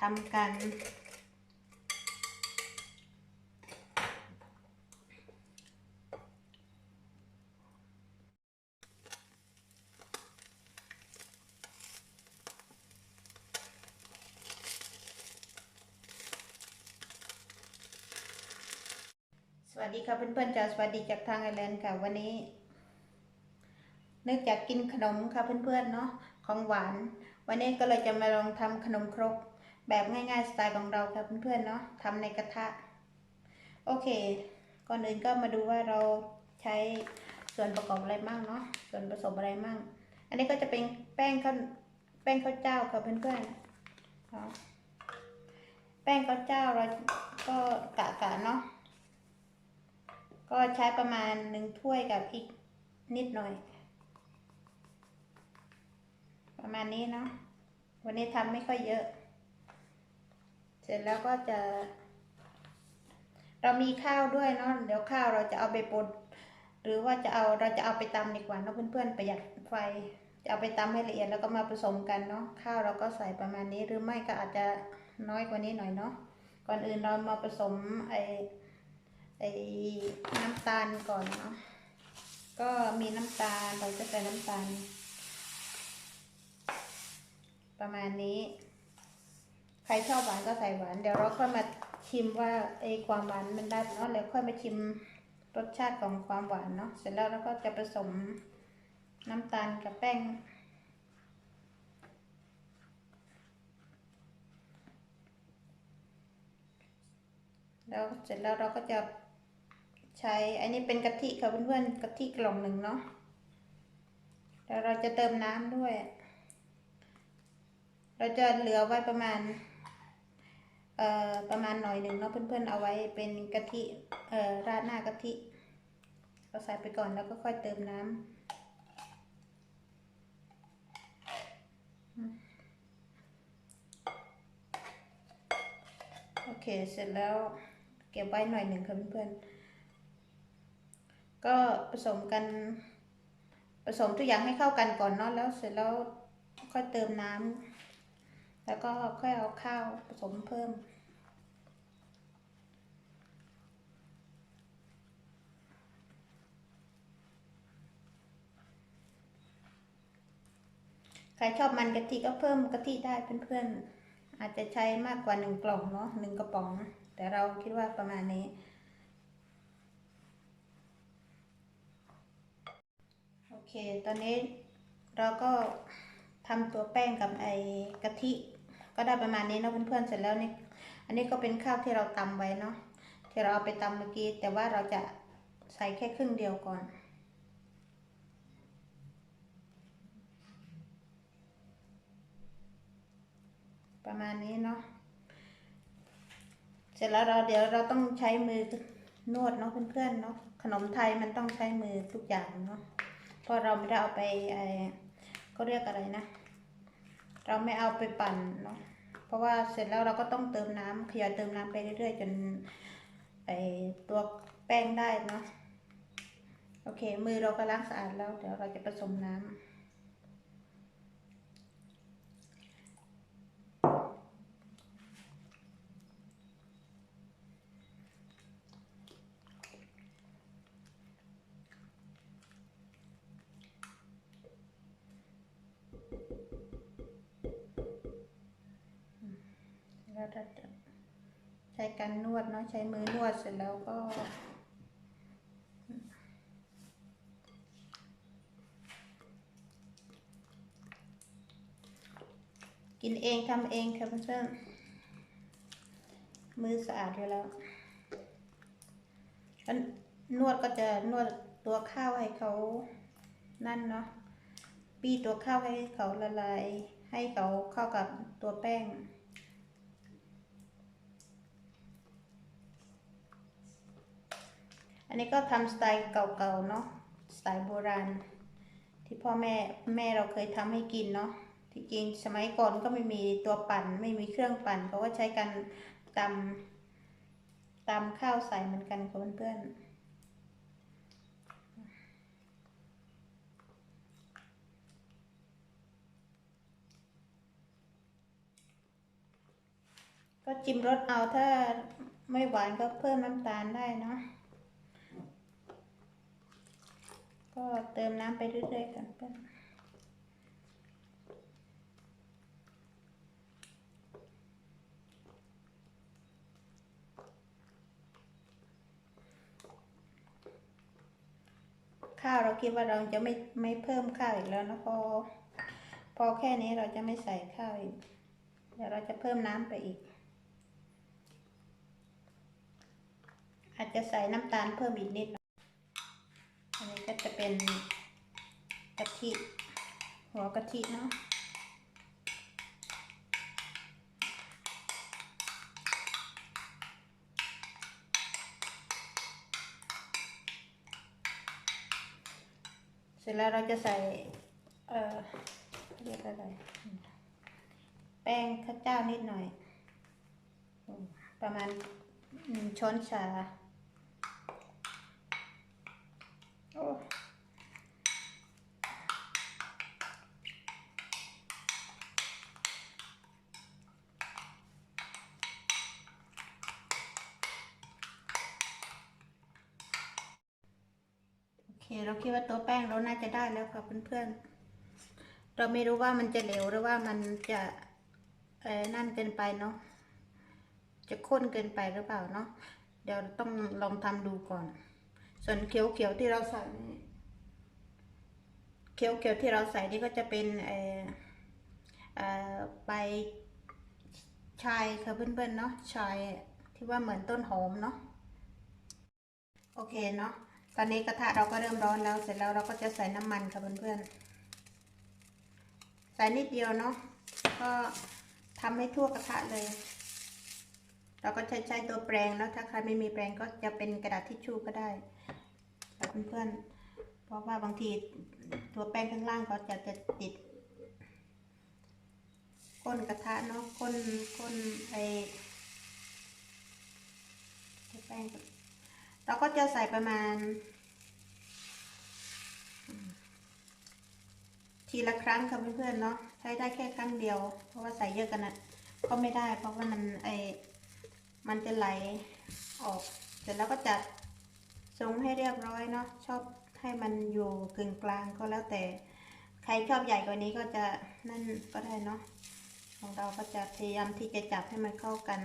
ทำกัน สวัสดีค่ะเพื่อนๆจากสวัสดีจากทางไอร์แลนด์ค่ะวันนี้เนื่องจากกินขนมค่ะเพื่อนๆเนาะของหวาน วันนี้ก็เลยจะมาลองทำขนมครก แบบง่ายๆสไตล์ของเราค่ะเพื่อนๆเนาะทำในกระทะ โอเค ก่อนอื่นก็มาดูว่าเราใช้ส่วนประกอบอะไรบ้างเนาะส่วนผสมอะไรบ้างอันนี้ก็จะเป็นแป้งข้าวแป้งข้าวเจ้าค่ะเพื่อนๆเนาะแป้งข้าวเจ้าเราก็กะกะเนาะก็ใช้ประมาณหนึ่งถ้วยกับอีกนิดหน่อย ประมาณนี้เนาะวันนี้ทำไม่ค่อยเยอะ ร็จแล้วก็จะ เรามีข้าวด้วยเนาะเดี๋ยวข้าวเราจะเอาไปปนหรือว่าจะเอาเราจะเอาไปตำดีกว่าเนาะเพื่อนๆประหยัดไฟจะเอาไปตำให้ละเอียดแล้วก็มาผสมกันเนาะข้าวเราก็ใส่ประมาณนี้หรือไม่ก็อาจจะน้อยกว่านี้หน่อยเนาะก่อนอื่นเรามาผสมไอไอ้น้ำตาลก่อนเนาะก็มีน้ำตาลเราจะใส่น้ำตาล ประมาณนี้ ครชอบหวานก็ใส่หวาน เดี๋ยวเราค่อยมาชิมว่าไอความหวานมันได้เนาะแล้วค่อยมาชิมรสชาติของความหวานเนาะเสร็จแล้วเราก็จะผสมน้ำตาลกับแป้งแล้วเสร็จแล้วเราก็จะใช้อันนี้เป็นกะทิค่ะเพื่อนๆกะทิกล่องหนึ่งเนาะแล้วเราจะเติมน้ำด้วย เราจะเหลือไว้ประมาณ ประมาณหน่อยหนึ่งเนาะเพื่อนๆเอาไว้เป็นกะทิราดหน้ากะทิเราใส่ไปก่อนแล้วก็ค่อยเติมน้ำโอเคเสร็จแล้วเก็บไว้หน่อยหนึ่งค่ะเพื่อนๆก็ผสมกันผสมทุกอย่างให้เข้ากันก่อนเนาะแล้วเสร็จแล้วค่อยเติมน้ำแล้วก็ค่อยเอาข้าวผสมเพิ่ม ครชอบมันกะทิก็เพิ่มกะทิได้เพื่อนๆอาจจะใช้มากกว่าหนึ่งกล่องเนาะหนึ่งกระป๋อง แต่เราคิดว่าประมาณนี้ โอเค ตอนนี้เราก็ทำตัวแป้งกับไอ้กะทิ ก็ได้ประมาณนี้เนาะเพื่อนๆเสร็จแล้วนี่อันนี้ก็เป็นข้าวที่เราตำไว้เนาะที่เราเอาไปตำเมื่อกี้แต่ว่าเราจะใส่แค่ครึ่งเดียวก่อน ประมาณนี้เนาะเสร็จแล้วเราเดี๋ยวเราต้องใช้มือนวดเนาะเพื่อนๆเนาะขนมไทยมันต้องใช้มือทุกอย่างเนาะเพราะเราไม่ได้เอาไปไอ้เขาเรียกอะไรนะ เราไม่เอาไปปั่นเนาะเพราะว่าเสร็จแล้วเราก็ต้องเติมน้ำขยายเติมน้ำไปเรื่อยๆ จนไอตัวแป้งได้เนาะโอเค มือเราก็ล้างสะอาดแล้ว เดี๋ยวเราจะผสมน้ำ ช้การนวดเนาะใช้มือนวดเสร็จแล้วก็ กินเองทำเองค่ะเพื่อนมือสะอาดอยู่แล้วแล้วนวดก็จะนวดตัวข้าวให้เขานั่นเนาะบี้ตัวข้าวให้เขาละลาย ให้เขาเข้ากับตัวแป้ง อันนี้ก็ทำสไตล์เก่าๆเนาะสไตล์โบราณ ที่พ่อแม่แม่เราเคยทำให้กินเนาะที่จริงสมัยก่อนก็ไม่มีตัวปั่นไม่มีเครื่องปั่นเขาก็ใช้กันตำตำข้าวใส่เหมือนกันค่ะเพื่อนๆก็จิ้มรสเอาถ้าไม่หวานก็เพิ่มน้ำตาลได้เนาะ ก็เติมน้ำไปเรื่อยๆกันเพื่อนข้าวเราคิดว่าเราจะไม่ไม่เพิ่มข้าวอีกแล้วนะพอพอแค่นี้เราจะไม่ใส่ข้าวอีก เดี๋ยวเราจะเพิ่มน้ำไปอีก อาจจะใส่น้ำตาลเพิ่มอีกนิด ก็จะเป็นกะทิ หัวกะทิเนาะเสร็จแล้วเราจะใส่ เอ่อเรียกอะไร แป้งข้าวเจ้านิดหน่อย ประมาณหนึ่งช้อนชา เคเราคิดว่าตัวแป้งเราน่าจะได้แล้วค่ะเพื่อนๆ เราไม่รู้ว่ามันจะเหลวหรือว่ามันจะเออนั่นเกินไปเนาะ จะข้นเกินไปหรือเปล่าเนาะ เดี๋ยวต้องลองทำดูก่อน ส่วนเขียวๆที่เราใส่นี่เขียวๆที่เราใส่นี่ก็จะเป็นเออเออใบชายค่ะเพื่อนๆเนาะชายที่ว่าเหมือนต้นหอมเนาะ โอเคเนาะ ตอนนี้กระทะเราก็เริ่มร้อนแล้วเสร็จแล้วเราก็จะใส่น้ำมันค่ะเพื่อนๆ ใส่นิดเดียวเนาะ ก็ทำให้ทั่วกระทะเลย เราก็ใช้ใช้ตัวแปรงแล้วถ้าใครไม่มีแปรงก็จะเป็นกระดาษทิชชู่ก็ได้ค่ะเพื่อนๆ เพราะว่าบางทีตัวแป้งข้างล่างก็จะจะติดก้นกระทะเนาะก้นก้นไอแป้ง เราก็จะใส่ประมาณ ทีละครั้งค่ะเพื่อนๆเนาะใช้ได้แค่ครั้งเดียว เพราะว่าใส่เยอะกันนะก็ไม่ได้ เพราะว่ามันไอมันจะไหลออก เสร็จแล้วก็จัดทรงให้เรียบร้อยเนาะชอบให้มันอยู่กึ่งกลางก็แล้วแต่ ใครชอบใหญ่กว่านี้ก็จะนั่นก็ได้เนาะของเราก็จะพยายามที่จะจับให้มันเข้ากัน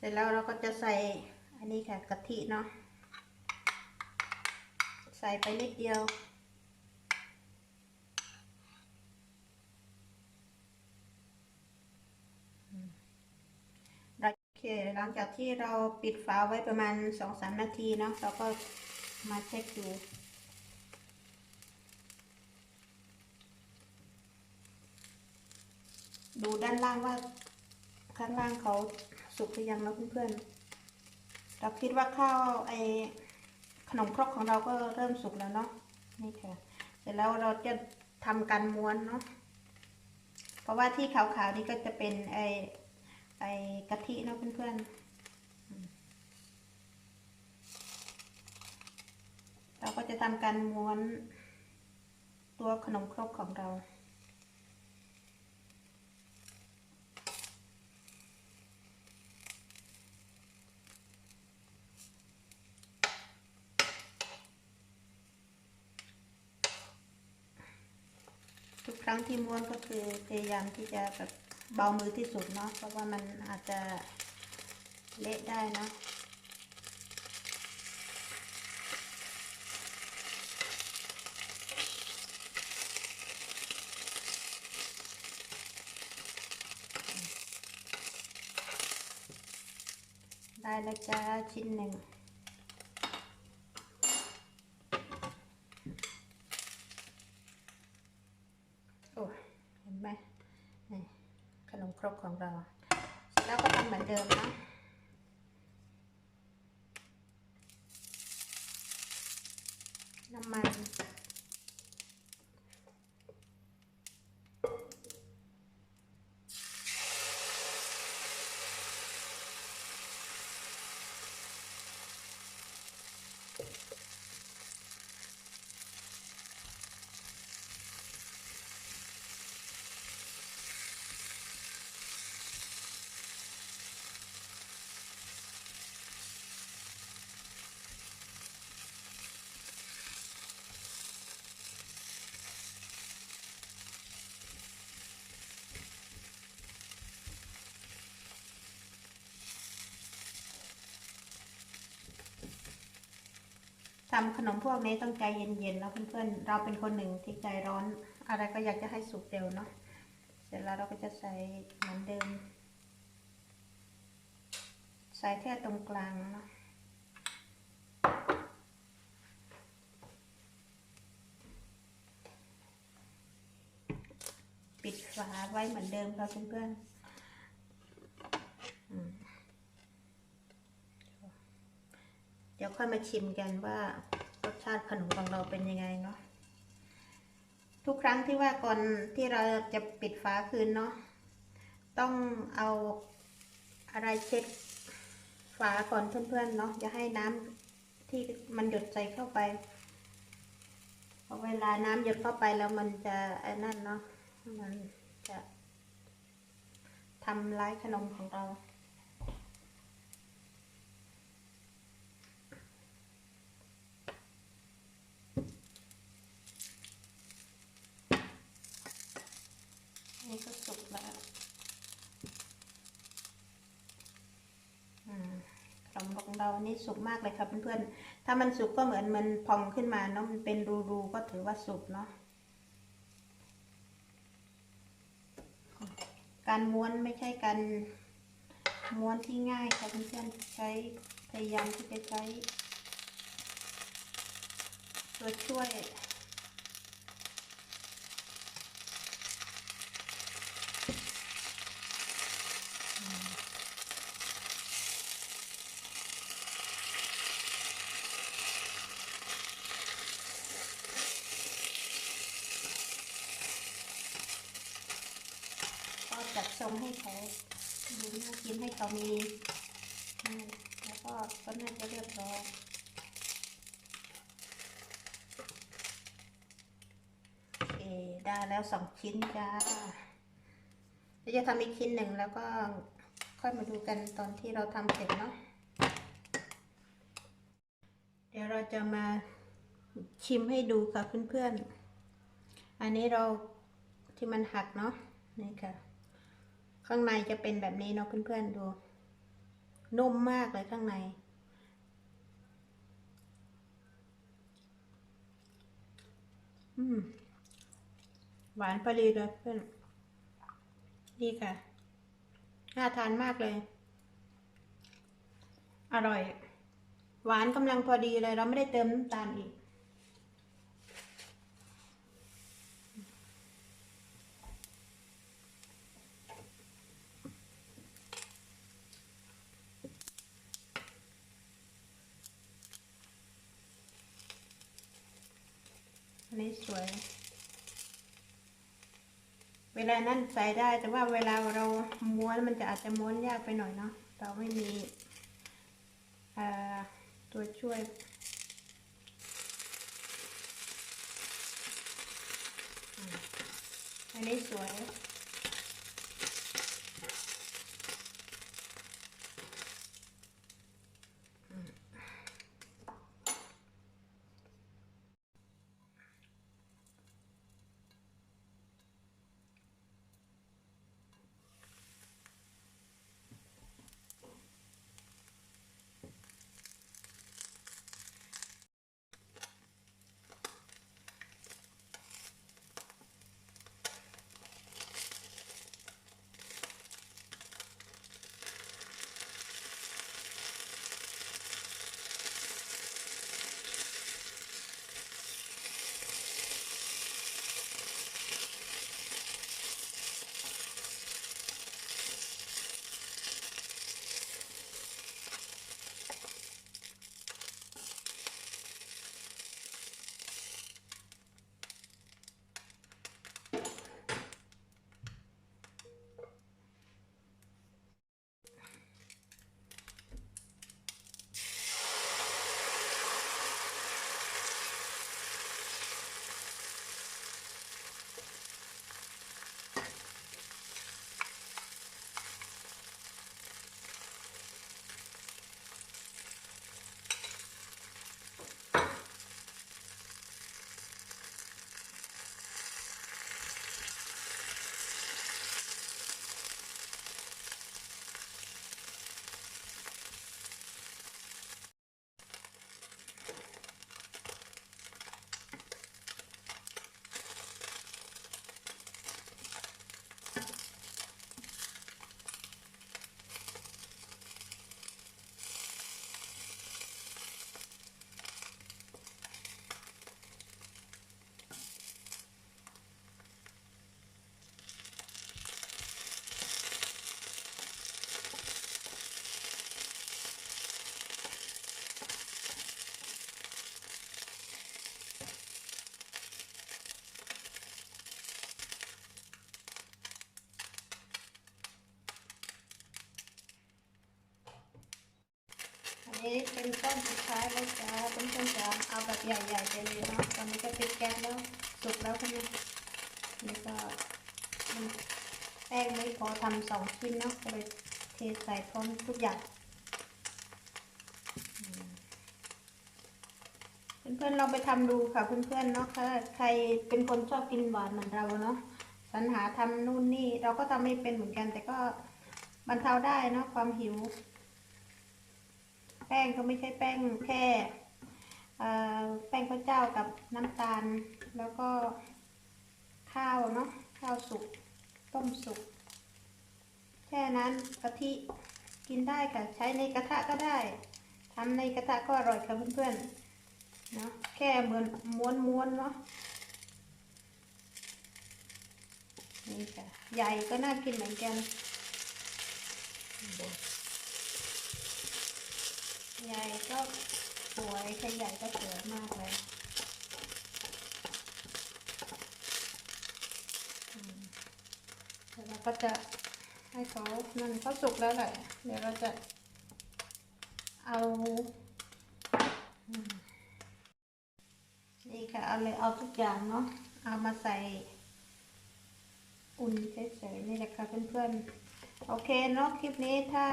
เสร็จแล้วเราก็จะใส่อันนี้ค่ะกะทิเนาะใส่ไปนิดเดียว โอเค หลังจากที่เราปิดฝาไว้ประมาณสองสามนาทีเนาะเราก็มาเช็คดูดูด้านล่างว่าข้างล่างเขา สุกหรือยังนะเพื่อนๆเราคิดว่าข้าวไอขนมครกของเราก็เริ่มสุกแล้วเนาะนี่ค่ะ เสร็จแล้วเราจะทำการม้วนเนาะเพราะว่าที่ขาวๆนี่ก็จะเป็นไอไอกะทิเนาะเพื่อนๆเราก็จะทำการม้วนตัวขนมครกของเรา ทุกครั้งที่ม้วนก็คือพยายามที่จะแบบเบามือที่สุดเนาะเพราะว่ามันอาจจะเละได้เนาะได้แล้วจ้าชิ้นหนึ่ง โอ้เห็นไหมนี่ขนมครกของเรา เสร็จแล้วก็ทำเหมือนเดิมนะ น้ำมัน ทำขนมพวกนี้ต้องใจเย็นๆนะเพื่อนๆ เราเป็นคนหนึ่งที่ใจร้อน อะไรก็อยากจะให้สุกเร็วเนาะ เสร็จแล้วเราก็จะใส่เหมือนเดิม ใส่แค่ตรงกลางเนาะปิดฝาไว้เหมือนเดิมค่ะเพื่อนๆอืมเดี๋ยวค่อยมาชิมกันว่ารสชาติขนมของเราเป็นยังไงเนาะทุกครั้งที่ว่าก่อนที่เราจะปิดฝาคืนเนาะต้องเอาอะไรเช็ดฝาก่อนเพื่อนๆเนาะอย่าให้น้ำที่มันหยดใส่เข้าไปเพราะเวลาน้ำหยดเข้าไปแล้วมันจะไอ้นั่นเนาะมันจะทำร้ายขนมของเรา นี่ก็สุกแล้ว อืมขนมของ เรานี่สุกมากเลยค่ะเพื่อนๆ ถ้ามันสุกก็เหมือนมันพองขึ้นมาเนาะมันเป็นรูๆก็ถือว่าสุกเนาะ การม้วนไม่ใช่การม้วนที่ง่ายค่ะเพื่อนๆ ใช้พยายามที่จะใช้ตัวช่วย ก็จัดทรงให้เขาดูน่ากินให้ เขามีอืมแล้วก็ก็น่าจะเรียบร้อยโอเคได้แล้วสองชิ้นจ้าเดี๋ยวจะทำอีกชิ้นหนึ่งแล้วก็ค่อยมาดูกันตอนที่เราทำเสร็จเนาะเดี๋ยวเราจะมาชิมให้ดูค่ะเพื่อนๆ อันนี้เราที่มันหักเนาะนี่ค่ะ ข้างในจะเป็นแบบนี้เนาะเพื่อนๆดู นุ่มมากเลยข้างใน อืม หวานพอดีเลยเพื่อนดีค่ะ น่าทานมากเลย อร่อย หวานกำลังพอดีเลย เราไม่ได้เติมน้ำตาลอีก นี้สวย เวลานั่นใส่ได้แต่ว่าเวลาเราม้วนมันจะอาจจะม้วนยากไปหน่อยเนาะเราไม่มีตัวช่วยอันนี้สวย เป็นก้อนสุดท้ายแล้วจ้าเพื่อนๆจะเอาแบบใหญ่ๆไปเลยเนาะตอนนี้ก็ติดแก๊สแล้วสุกแล้วค่ะเนี่ยนี่ก็แป้งไม่พอทำสองชิ้นเนาะก็เลยเทใส่พร้อมทุกอย่างเพื่อนๆลองไปทำดูค่ะเพื่อนๆเนาะถ้าใครเป็นคนชอบกินหวานเหมือนเราเนาะสรรหาทำนู่นนี่เราก็ทำไม่เป็นเหมือนกัน แต่ก็บรรเทาได้เนาะความหิว แป้งก็ไม่ใช่แป้งแค่แป้งข้าวเจ้ากับน้ำตาล แล้วก็ข้าวเนาะข้าวสุกต้มสุกแค่นั้นกะทิกินได้ค่ะใช้ในกระทะก็ได้ทำในกระทะก็อร่อยค่ะเพื่อนๆเนาะแค่เหมือนม้วนๆเนาะนี่ค่ะใหญ่ก็น่ากินเหมือนกัน ใหญ่ก็สวยใครใหญ่ก็สวยมากเลยเดี๋ยวเราก็จะให้เขานั่นเขาสุกแล้วแหละเดี๋ยวเราจะเอานี่ค่ะเอาเลยเอาทุกอย่างเนาะเอามาใส่อุ่นเฉยๆนี่แหละค่ะเพื่อนๆโอเคเนาะคลิปนี้ถ้า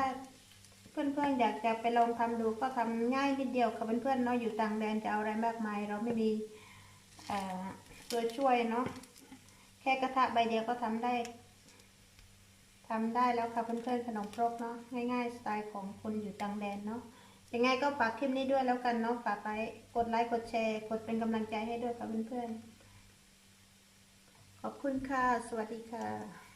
เพื่อนๆอยากจะไปลองทำดูก็ทำง่ายนิดเดียวค่ะเพื่อนๆเนาะอยู่ต่างแดนจะเอาอะไรมากมาย เราไม่มีเอ่อตัวช่วยเนาะแค่กระทะใบเดียวก็ทำได้ทำได้แล้วค่ะเพื่อนๆขนมครกเนาะง่ายๆสไตล์ของคนอยู่ต่างแดนเนาะยังไงก็ฝากคลิปนี้ด้วยแล้วกันเนาะฝากไลค์กดไลค์กดแชร์ กดเป็นกำลังใจให้ด้วยค่ะเพื่อนๆขอบคุณค่ะ สวัสดีค่ะ